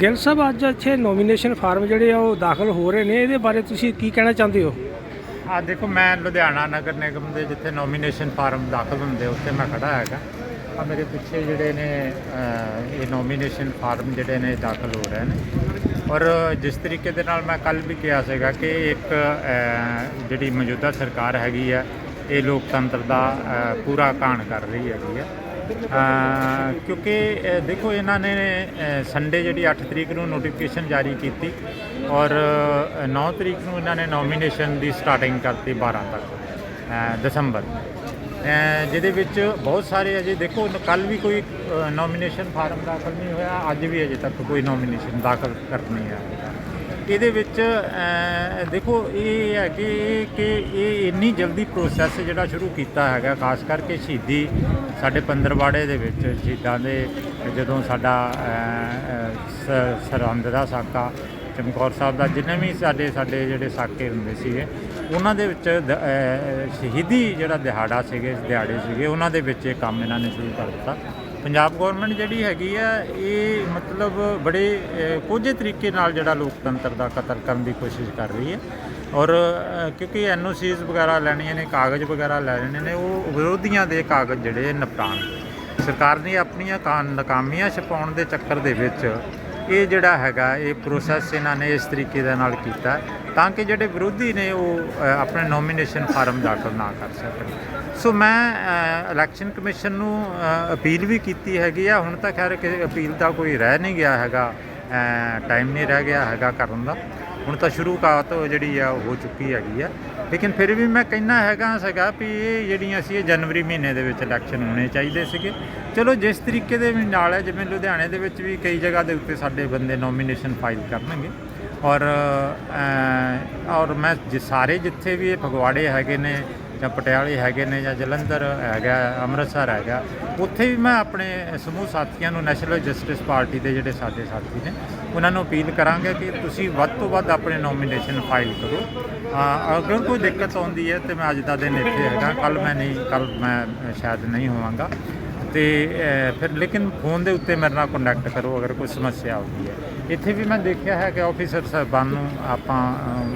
ਗਿੱਲ ਸਾਹਿਬ, ਅੱਜ ਇੱਥੇ nomination form ਜਿਹੜੇ ਆ, ਉਹ ਦਾਖਲ ਹੋ ਰਹੇ ਨੇ। ਇਹਦੇ ਬਾਰੇ ਤੁਸੀਂ ਕੀ ਕਹਿਣਾ ਚਾਹੁੰਦੇ ਹੋ? ਆ ਦੇਖੋ, ਮੈਂ ਲੁਧਿਆਣਾ ਨਗਰ ਨਿਗਮ ਦੇ ਜਿੱਥੇ ਨੋਮੀਨੇਸ਼ਨ ਫਾਰਮ ਦਾਖਲ ਹੁੰਦੇ, ਉੱਥੇ ਮੈਂ ਖੜਾ ਹੈਗਾ। ਆ ਮੇਰੇ ਪਿੱਛੇ ਜਿਹੜੇ ਨੇ ਇਹ ਨੋਮੀਨੇਸ਼ਨ ਫਾਰਮ ਜਿਹੜੇ ਨੇ, ਦਾਖਲ ਹੋ ਰਹੇ ਨੇ। ਔਰ ਜਿਸ ਤਰੀਕੇ ਦੇ ਨਾਲ ਮੈਂ ਕੱਲ ਵੀ ਕਿਹਾ ਸੀਗਾ ਕਿ ਇੱਕ ਜਿਹੜੀ ਮੌਜੂਦਾ ਸਰਕਾਰ ਹੈਗੀ ਆ, ਇਹ ਲੋਕਤੰਤਰ ਦਾ ਪੂਰਾ ਕਾਣ ਕਰ ਰਹੀ ਹੈਗੀ ਆ। ਕਿਉਂਕਿ ਦੇਖੋ ਇਹਨਾਂ ਨੇ ਸੰਡੇ ਜਿਹੜੀ 8 ਤਰੀਕ ਨੂੰ ਨੋਟੀਫਿਕੇਸ਼ਨ ਜਾਰੀ ਕੀਤੀ ਔਰ 9 ਤਰੀਕ ਨੂੰ ਇਹਨਾਂ ਨੇ ਨੋਮੀਨੇਸ਼ਨ ਦੀ ਸਟਾਰਟਿੰਗ ਕਰਤੀ 12 ਤੱਕ ਦਸੰਬਰ। ਅਹ, ਜਿਹਦੇ ਵਿੱਚ ਬਹੁਤ ਸਾਰੇ ਅਜੇ ਦੇਖੋ ਕੱਲ ਵੀ ਕੋਈ ਨੋਮੀਨੇਸ਼ਨ ਫਾਰਮ ਦਾਖਲ ਨਹੀਂ ਹੋਇਆ ਅੱਜ ਵੀ ਅਜੇ ਤੱਕ ਕੋਈ ਨੋਮੀਨੇਸ਼ਨ ਦਾਖਲ ਕਰਨੀ ਹੈ। ਇਹਦੇ ਵਿੱਚ ਦੇਖੋ, ਇਹ ਹੈ ਕਿ ਕਿ ਇਹ ਇੰਨੀ ਜਲਦੀ ਪ੍ਰੋਸੈਸ ਜਿਹੜਾ ਸ਼ੁਰੂ ਕੀਤਾ ਹੈਗਾ, ਖਾਸ ਕਰਕੇ ਸ਼ਹੀਦੀ ਸਾਡੇ ਪੰਦਰਵਾੜੇ ਦੇ ਵਿੱਚ, ਸ਼ਹੀਦਾਂ ਦੇ ਜਦੋਂ ਸਾਡਾ ਸਰਹੰਦ ਦਾ ਸਾਕਾ, ਚਮਕੌਰ ਸਾਹਿਬ ਦਾ, ਜਿੰਨੇ ਵੀ ਸਾਡੇ ਸਾਡੇ ਜਿਹੜੇ ਸਾਕੇ ਹੁੰਦੇ ਸੀਗੇ ਉਹਨਾਂ ਦੇ ਵਿੱਚ ਦ- ਅਹ, ਸ਼ਹੀਦੀ ਜਿਹੜਾ ਦਿਹਾੜਾ ਸੀਗੇ ਦਿਹਾੜੇ ਸੀਗੇ ਉਹਨਾਂ ਦੇ ਵਿੱਚ ਇਹ ਕੰਮ ਇਹਨਾਂ ਨੇ ਸ਼ੁਰੂ ਕਰ ਦਿੱਤਾ। ਪੰਜਾਬ ਗਵਰਨਮੈਂਟ ਜਿਹੜੀ ਹੈਗੀ ਆ ਇਹ ਮਤਲਬ ਬੜੇ ਅਹ, ਕੋਝੇ ਤਰੀਕੇ ਨਾਲ ਜਿਹੜਾ ਲੋਕਤੰਤਰ ਦਾ ਕਤਲ ਕਰਨ ਦੀ ਕੋਸ਼ਿਸ਼ ਕਰ ਰਹੀ ਹੈ। ਔਰ ਅਹ, ਕਿਉਂਕਿ ਐਨਓਸੀਜ਼ ਵਗੈਰਾ ਲੈਣੀਆਂ ਨੇ ਕਾਗਜ਼ ਵਗੈਰਾ ਲੈਣੇ ਨੇ ਉਹ ਵਿਰੋਧੀਆਂ ਦੇ ਕਾਗਜ਼ ਜਿਹੜੇ ਨਿਪਟਾਣ ਸਰਕਾਰ ਨੇ ਆਪਣੀਆਂ ਕਾਂ- ਨਾਕਾਮੀਆਂ ਛਪਾਉਣ ਦੇ ਚੱਕਰ ਦੇ ਵਿੱਚ ਇਹ ਜਿਹੜਾ ਹੈਗਾ ਇਹ ਪ੍ਰੋਸੈਸ ਇਹਨਾਂ ਨੇ ਇਸ ਤਰੀਕੇ ਦੇ ਨਾਲ ਕੀਤਾ। ਤਾਂ ਕਿ ਜਿਹੜੇ ਵਿਰੋਧੀ ਨੇ ਉਹ ਆਪਣੇ ਨੋਮੀਨੇਸ਼ਨ ਫਾਰਮ ਦਾਖਲ ਨਾ ਕਰ ਸਕਣ। ਸੋ ਮੈਂ ਇਲੈਕਸ਼ਨ ਕਮਿਸ਼ਨ ਨੂੰ ਅਪੀਲ ਵੀ ਕੀਤੀ ਹੈਗੀ ਆ। ਹੁਣ ਤਾਂ ਖੈਰ ਕਿ ਅਪੀਲ ਦਾ ਕੋਈ ਰਹਿ ਨਹੀਂ ਗਿਆ ਹੈਗਾ ਟਾਈਮ ਨਹੀਂ ਰਹਿ ਗਿਆ ਹੈਗਾ ਕਰਨ ਦਾ। ਹੁਣ ਤਾਂ ਸ਼ੁਰੂਆਤ ਜਿਹੜੀ ਆ, ਉਹ ਹੋ ਚੁੱਕੀ ਹੈਗੀ ਆ। ਲੇਕਿਨ ਫਿਰ ਵੀ ਮੈਂ ਕਹਿਣਾ ਹੈਗਾ ਸੀਗਾ ਵੀ ਇਹ ਜਿਹੜੀਆਂ ਸੀ, ਇਹ ਜਨਵਰੀ ਮਹੀਨੇ ਦੇ ਵਿੱਚ ਇਲੈਕਸ਼ਨ ਹੋਣੇ ਚਾਹੀਦੇ ਸੀਗੇ। ਚਲੋ, ਜਿਸ ਤਰੀਕੇ ਦੇ ਨਾਲ ਹੈ, ਜਿਵੇਂ ਲੁਧਿਆਣੇ ਦੇ ਵਿੱਚ ਵੀ ਕਈ ਜਗ੍ਹਾ ਦੇ ਉੱਤੇ ਸਾਡੇ ਬੰਦੇ ਨੋਮੀਨੇਸ਼ਨ ਫਾਈਲ ਕਰਨਗੇ। ਔਰ ਔਰ ਮੈਂ ਜਿ- ਸਾਰੇ ਜਿੱਥੇ ਵੀ ਇਹ ਫਗਵਾੜੇ ਹੈਗੇ ਨੇ ਜਾਂ ਪਟਿਆਲੇ ਹੈਗੇ ਨੇ ਜਾਂ ਜਲੰਧਰ ਹੈਗਾ ਅੰਮ੍ਰਿਤਸਰ ਹੈਗਾ ਉੱਥੇ ਵੀ ਮੈਂ ਆਪਣੇ ਸਮੂਹ ਸਾਥੀਆਂ ਨੂੰ ਨੈਸ਼ਨਲ ਜਸਟਿਸ ਪਾਰਟੀ ਦੇ ਜਿਹੜੇ ਸਾਡੇ ਸਾਥੀ ਨੇ ਉਹਨਾਂ ਨੂੰ ਅਪੀਲ ਕਰਾਂਗੇ ਕਿ ਤੁਸੀਂ ਵੱਧ ਤੋਂ ਵੱਧ ਆਪਣੇ ਨੋਮੀਨੇਸ਼ਨ ਫਾਈਲ ਕਰੋ। ਅ, ਅਗਰ ਕੋਈ ਦਿੱਕਤ ਆਉਂਦੀ ਹੈ ਤੇ ਮੈਂ ਅੱਜ ਦਾ ਦਿਨ ਇੱਥੇ ਹੈਗਾ ਕੱਲ ਮੈਂ ਨਹੀਂ ਕੱਲ ਮੈਂ ਸ਼ਾਇਦ ਨਹੀਂ ਹੋਵਾਂਗਾ। ਤੇ ਫਿਰ ਲੇਕਿਨ ਫੋਨ ਦੇ ਉੱਤੇ ਮੇਰੇ ਨਾਲ ਕੰਟੈਕਟ ਕਰੋ ਅਗਰ ਕੋਈ ਸਮੱਸਿਆ ਆਉਂਦੀ ਹੈ। ਇੱਥੇ ਵੀ ਮੈਂ ਦੇਖਿਆ ਹੈ ਕਿ ਆਫੀਸਰ ਸਾਹਿਬਾਨ ਨੂੰ ਆਪਾਂ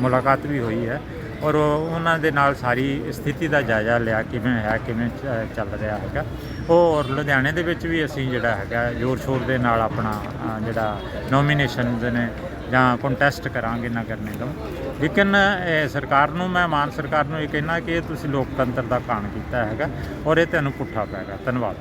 ਮੁਲਾਕਾਤ ਵੀ ਹੋਈ ਹੈ ਔਰ ਉਹਨਾਂ ਦੇ ਨਾਲ ਸਾਰੀ ਸਥਿਤੀ ਦਾ ਜਾਇਜ਼ਾ ਲਿਆ ਕਿਵੇਂ ਹੈ ਕਿਵੇਂ ਚ- ਚੱਲ ਰਿਹਾ ਹੈਗਾ। ਔਰ ਲੁਧਿਆਣੇ ਦੇ ਵਿੱਚ ਵੀ ਅਸੀਂ ਜਿਹੜਾ ਹੈਗਾ ਜ਼ੋਰ ਸ਼ੋਰ ਦੇ ਨਾਲ ਆਪਣਾ ਅ, ਜਿਹੜਾ ਨੋਮੀਨੇਸ਼ਨਸ ਨੇ ਜਾਂ ਕੰਟੈਸਟ ਕਰਾਂਗੇ ਨਗਰ ਨਿਗਮ। ਲੇਕਿਨ ਸਰਕਾਰ ਨੂੰ ਮੈਂ ਮਾਨ ਸਰਕਾਰ ਨੂੰ ਇਹ ਕਹਿਣਾ ਕਿ ਇਹ ਤੁਸੀਂ ਲੋਕਤੰਤਰ ਦਾ ਕਾਣ ਕੀਤਾ ਹੈਗਾ ਔਰ ਇਹ ਤੁਹਾਨੂੰ ਪੁੱਠਾ ਪੈਗਾ ਧੰਨਵਾਦ।